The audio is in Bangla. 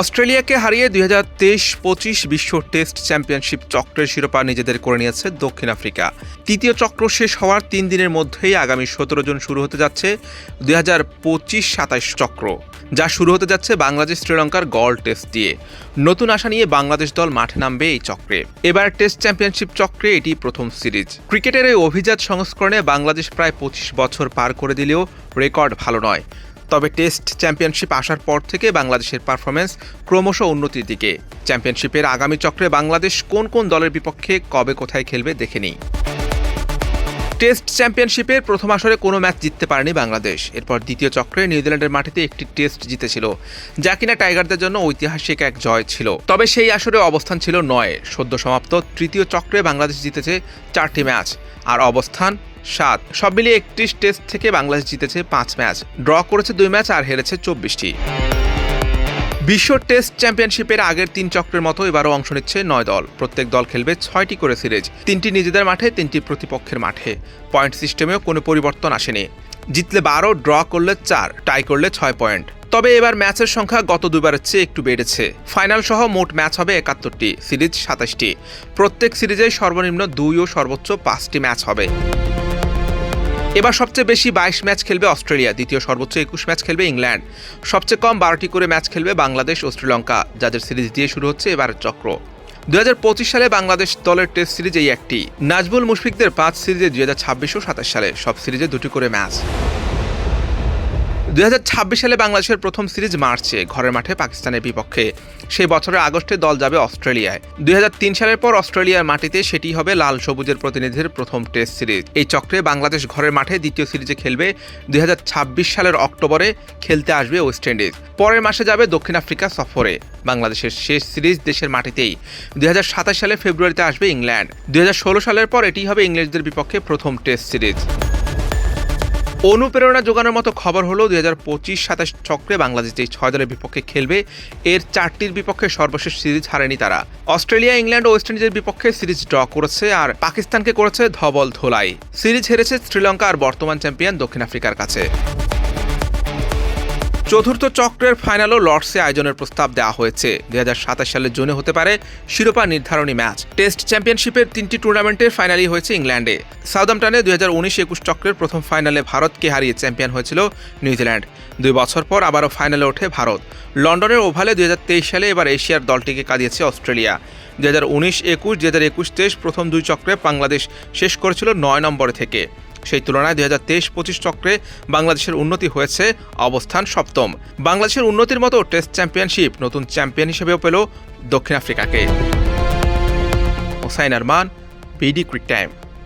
অস্ট্রেলিয়াকে হারিয়ে দুই হাজার তেইশ পঁচিশ বিশ্ব টেস্ট চ্যাম্পিয়নশিপ চক্রের শিরোপা নিজেদের করে নিয়েছে দক্ষিণ আফ্রিকা। তৃতীয় চক্র শেষ হওয়ার তিন দিনের মধ্যেই আগামী সতেরো জন শুরু হতে যাচ্ছে দুই হাজার পঁচিশ সাতাইশ চক্র, যা শুরু হতে যাচ্ছে বাংলাদেশ শ্রীলঙ্কার গল টেস্ট দিয়ে। নতুন আশা নিয়ে বাংলাদেশ দল মাঠে নামবে এই চক্রে। এবার টেস্ট চ্যাম্পিয়নশিপ চক্রে এটি প্রথম সিরিজ। ক্রিকেটের এই অভিজাত সংস্করণে বাংলাদেশ প্রায় পঁচিশ বছর পার করে দিলেও রেকর্ড ভালো নয়। তবে টেস্ট চ্যাম্পিয়নশিপ আসার পর থেকে বাংলাদেশের পারফরমেন্স ক্রমশ উন্নতির দিকে। চ্যাম্পিয়নশিপের আগামী চক্রে বাংলাদেশ কোন কোন দলের বিপক্ষে কবে কোথায় খেলবে দেখে নিই। টেস্ট চ্যাম্পিয়নশিপের প্রথম আসরে কোনো ম্যাচ জিততে পারেনি বাংলাদেশ। এরপর দ্বিতীয় চক্রে নিউজিল্যান্ডের মাটিতে একটি টেস্ট জিতেছিল, যা কিনা টাইগারদের জন্য ঐতিহাসিক এক জয় ছিল। তবে সেই আসরে অবস্থান ছিল নয় সদ্য সমাপ্ত তৃতীয় চক্রে বাংলাদেশ জিতেছে চারটি ম্যাচ। আর অবস্থান সাত। সব মিলিয়ে একত্রিশ টেস্ট থেকে বাংলাদেশ জিতেছে পাঁচ ম্যাচ। ড্র করেছে দুই ম্যাচ আর হেরেছে চব্বিশটি। বিশ্ব টেস্ট চ্যাম্পিয়নশিপের আগের তিন চক্রের মতো এবারও অংশ নিচ্ছে নয় দল। প্রত্যেক দল খেলবে ছয়টি করে সিরিজ, তিনটি নিজেদের মাঠে, তিনটি প্রতিপক্ষের মাঠে। পয়েন্ট সিস্টেমেও কোনো পরিবর্তন আসেনি। জিতলে বারো, ড্র করলে চার, টাই করলে ছয় পয়েন্ট। তবে এবার ম্যাচের সংখ্যা গত দুবারের চেয়ে একটু বেড়েছে। ফাইনাল সহ মোট ম্যাচ হবে একাত্তরটি, সিরিজ সাতাশটি। প্রত্যেক সিরিজে সর্বনিম্ন দুই ও সর্বোচ্চ পাঁচটি ম্যাচ হবে। এবার সবচেয়ে বেশি বাইশ ম্যাচ খেলবে অস্ট্রেলিয়া, দ্বিতীয় সর্বোচ্চ একুশ ম্যাচ খেলবে ইংল্যান্ড। সবচেয়ে কম বারোটি করে ম্যাচ খেলবে বাংলাদেশ ও শ্রীলঙ্কা, যাদের সিরিজ দিয়ে শুরু হচ্ছে এবারের চক্র। দুই হাজার পঁচিশ সালে বাংলাদেশ দলের টেস্ট সিরিজ এই একটি। নাজবুল মুশফিকদের পাঁচ সিরিজে দু হাজার ছাব্বিশ ও সাতাশ সালে সব সিরিজে দুটি করে ম্যাচ। দুই হাজার ছাব্বিশ সালে বাংলাদেশের প্রথম সিরিজ মার্চে ঘরের মাঠে পাকিস্তানের বিপক্ষে। সেই বছরের আগস্টে দল যাবে অস্ট্রেলিয়ায়। দুই হাজার তিন সালের পর অস্ট্রেলিয়ার মাটিতে সেটি হবে লাল সবুজের প্রতিনিধির প্রথম টেস্ট সিরিজ। এই চক্রে বাংলাদেশ ঘরের মাঠে দ্বিতীয় সিরিজে খেলবে। দুই হাজার ছাব্বিশ সালের অক্টোবরে খেলতে আসবে ওয়েস্ট ইন্ডিজ। পরের মাসে যাবে দক্ষিণ আফ্রিকা সফরে। বাংলাদেশের শেষ সিরিজ দেশের মাটিতেই। দুই হাজার সাতাশ সালে ফেব্রুয়ারিতে আসবে ইংল্যান্ড। দুই হাজার ষোলো সালের পর এটি হবে ইংরেজদের বিপক্ষে প্রথম টেস্ট সিরিজ। অনুপ্রেরণা যোগানোর মতো খবর হলো দুই হাজার পঁচিশ সাতাশ চক্রে বাংলাদেশ যে ছয় দলের বিপক্ষে খেলবে, এর চারটির বিপক্ষে সর্বশেষ সিরিজ হারেনি তারা। অস্ট্রেলিয়া, ইংল্যান্ড ও ওয়েস্ট ইন্ডিজের বিপক্ষে সিরিজ ড্র করেছে আর পাকিস্তানকে করেছে ধবল ধোলাই। সিরিজ হেরেছে শ্রীলঙ্কা আর বর্তমান চ্যাম্পিয়ন দক্ষিণ আফ্রিকার কাছে। চতুর্থ চক্রের ফাইনালও লর্ডসে আয়োজনের প্রস্তাব দেওয়া হয়েছে। দুই সালের জুনে হতে পারে শিরোপা নির্ধারণী ম্যাচ। টেস্ট চ্যাম্পিয়নশিপের তিনটি টুর্নামেন্টের ফাইনালই হয়েছে ইংল্যান্ডে। সাউদাম্পটনে দুই হাজার উনিশ একুশ চক্রের প্রথম ফাইনালে ভারতকে হারিয়ে চ্যাম্পিয়ন হয়েছিল নিউজিল্যান্ড। দুই বছর পর আবারও ফাইনালে ওঠে ভারত। লন্ডনের ওভালে দুই হাজার তেইশ সালে এবার এশিয়ার দলটিকে কাঁদিয়েছে অস্ট্রেলিয়া। দুই হাজার উনিশ একুশ, দুই হাজার একুশ তেইশ প্রথম দুই চক্রে বাংলাদেশ শেষ করেছিল নয় নম্বরে থেকে। সেই তুলনায় দুই হাজার তেইশ পঁচিশ চক্রে বাংলাদেশের উন্নতি হয়েছে অবস্থান সপ্তম। বাংলাদেশের উন্নতির মতো টেস্ট চ্যাম্পিয়নশিপ নতুন চ্যাম্পিয়ন হিসেবেও পেল দক্ষিণ আফ্রিকাকে। Hossain Arman BD cric time.